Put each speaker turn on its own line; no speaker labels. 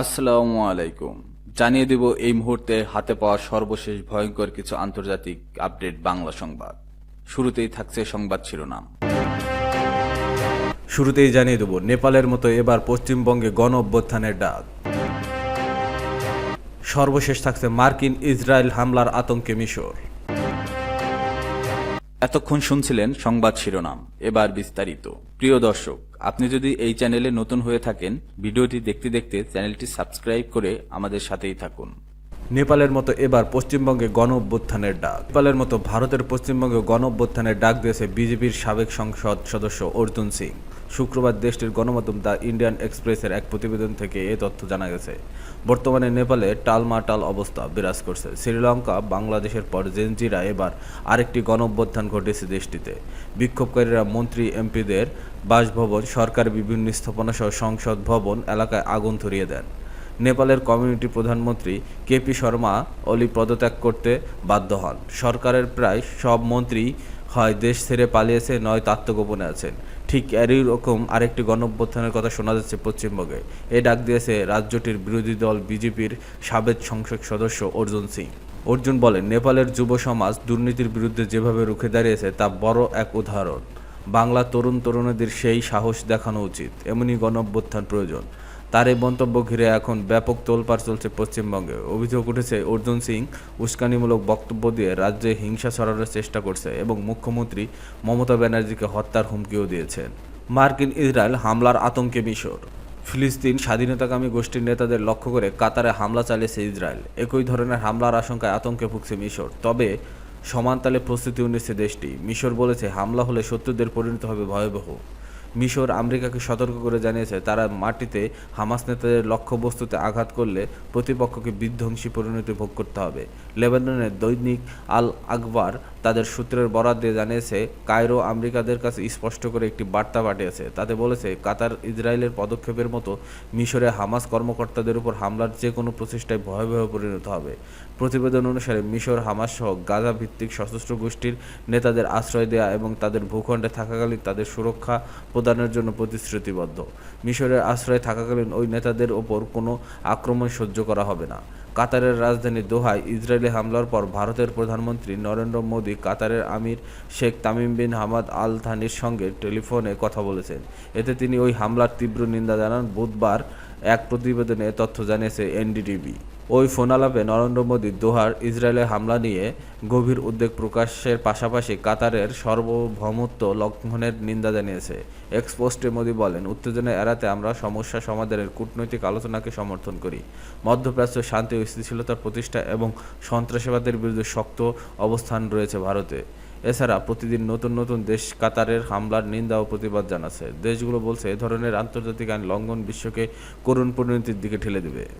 আসসালামু আলাইকুম। জানিয়ে দেব এই মুহূর্তে হাতে পাওয়া সর্বশেষ ভয়ঙ্কর কিছু আন্তর্জাতিক আপডেট বাংলা সংবাদ। শুরুতেই থাকছে সংবাদ শিরোনাম।
শুরুতেই জানিয়ে দেব নেপালের মতো এবার পশ্চিমবঙ্গে গণ অভ্যুত্থানের ডাক। সর্বশেষ থাকছে মার্কিন ইসরায়েল হামলার আতঙ্কে মিশর।
এতক্ষণ শুনছিলেন সংবাদ শিরোনাম। এবার বিস্তারিত। প্রিয় দর্শক আপনি যদি এই চ্যানেলে নতুন হয়ে থাকেন, ভিডিওটি দেখতে দেখতে চ্যানেলটি সাবস্ক্রাইব করে আমাদের সাথেই থাকুন।
নেপালের মতো এবার পশ্চিমবঙ্গে গণ অভ্যুত্থানের ডাক। নেপালের মতো ভারতের পশ্চিমবঙ্গে গণ অভ্যুত্থানের ডাক দিয়েছে বিজেপির সাবেক সংসদ সদস্য অর্জুন সিং। শুক্রবার দেশটির গণমাধ্যম দ্য ইন্ডিয়ান এক্সপ্রেসের এক প্রতিবেদন থেকে এ তথ্য জানা গেছে। বর্তমানে নেপালে টালমাটাল অবস্থা বিরাজ করছে। শ্রীলঙ্কা, বাংলাদেশের পর জেনজিরা এবার আরেকটি গণ অভ্যুত্থান ঘটেছে দেশটিতে। বিক্ষোভকারীরা মন্ত্রী এমপিদের বাসভবন, সরকারি বিভিন্ন স্থাপনা সহ সংসদ ভবন এলাকায় আগুন ধরিয়ে দেন। নেপালের কমিউনিটি প্রধানমন্ত্রী কেপি শর্মা অলি পদত্যাগ করতে বাধ্য হন। সরকারের প্রায় সব মন্ত্রী হয় দেশ ছেড়ে পালিয়েছে, নয় আত্মগোপনে আছেন। ঠিক এরই রকম আরেকটি গণঅভ্যুত্থানের কথা শোনা যাচ্ছে পশ্চিমবঙ্গে। এ ডাক দিয়েছে রাজ্যটির বিরোধী দল বিজেপির সাবেক সংসদ সদস্য অর্জুন সিং। অর্জুন বলেন, নেপালের যুব সমাজ দুর্নীতির বিরুদ্ধে যেভাবে রুখে দাঁড়িয়েছে, তা বড় এক উদাহরণ। বাংলা তরুণ তরুণীদের সেই সাহস দেখানো উচিত। এমনই গণঅভ্যুত্থান প্রয়োজন। তার এই মন্তব্য ঘিরে এখন ব্যাপক তোলপাড় চলছে পশ্চিমবঙ্গে। অভিযোগ উঠেছে, অর্জুন সিং উস্কানিমূলক বক্তব্য দিয়ে রাজ্যে হিংসা ছড়ানোর চেষ্টা করছে এবং মুখ্যমন্ত্রী মমতা ব্যানার্জিকে হত্যার হুমকিও দিয়েছেন মার্কিন ইসরায়েল হামলার আতঙ্কে মিশর। ফিলিস্তিন স্বাধীনতাকামী গোষ্ঠীর নেতাদের লক্ষ্য করে কাতারে হামলা চালিয়েছে ইসরায়েল। একই ধরনের হামলার আশঙ্কায় আতঙ্কে ভুগছে মিশর। তবে সমানতালে প্রস্তুতিও নিচ্ছে দেশটি। মিশর বলেছে, হামলা হলে শত্রুদের পরিণত হবে ভয়াবহ। মিশর আমেরিকাকে সতর্ক করে জানিয়েছে, তারা মাটিতে হামাস নেতাদের লক্ষ্যবস্তুতে আঘাত করলে প্রতিপক্ষকে বিধ্বংসী পরিণতি ভোগ করতে হবে। লেবাননের দৈনিক আল আকবর তাদের সূত্রের বরাদ দিয়ে জানিয়েছে, কায়রো আমেরিকাদের কাছে স্পষ্ট করে একটি বার্তা পাঠিয়েছে। তাতে বলেছে, কাতার ইসরায়েলের পদক্ষেপের মতো মিশরে হামাস কর্মকর্তাদের উপর হামলার যে কোনো প্রচেষ্টায় ভয়াবহ পরিণত হবে। প্রতিবেদন অনুসারে, মিশর হামাস সহ গাজা ভিত্তিক সশস্ত্র গোষ্ঠীর নেতাদের আশ্রয় দেয়া এবং তাদের ভূখণ্ডে থাকাকালীন তাদের সুরক্ষা প্রদানের জন্য প্রতিশ্রুতিবদ্ধ। মিশরের আশ্রয়ে থাকাকালীন ওই নেতাদের ওপর কোনো আক্রমণ সহ্য করা হবে না। কাতারের রাজধানী দোহায় ইসরায়েলি হামলার পর ভারতের প্রধানমন্ত্রী নরেন্দ্র মোদী কাতারের Emir Sheikh Tamim bin Hamad Al থানির সঙ্গে টেলিফোনে কথা বলেছেন। এতে তিনি ওই হামলার তীব্র নিন্দা জানান। বুধবার এক প্রতিবেদনে তথ্য জানিয়েছে এনডিটিভি। ওই ফোনালাপে নরেন্দ্র মোদীর দোহার ইসরায়েলের হামলা নিয়ে গভীর উদ্বেগ প্রকাশের পাশাপাশি কাতারের সার্বভৌমত্ব লঙ্ঘনের নিন্দা জানিয়েছে। এক্সপোস্টে মোদী বলেন, উত্তেজনা এড়াতে আমরা সমস্যা সমাধানের কূটনৈতিক আলোচনাকে সমর্থন করি। মধ্যপ্রাচ্য শান্তি ও স্থিতিশীলতা প্রতিষ্ঠা এবং সন্ত্রাসবাদের বিরুদ্ধে শক্ত অবস্থান রয়েছে ভারতে। এছাড়া প্রতিদিন নতুন নতুন দেশ কাতারের হামলার নিন্দা ও প্রতিবাদ জানাচ্ছে। দেশগুলো বলছে, এ ধরনের আন্তর্জাতিক আইন লঙ্ঘন বিশ্বকে করুণ পরিণতির দিকে ঠেলে দেবে।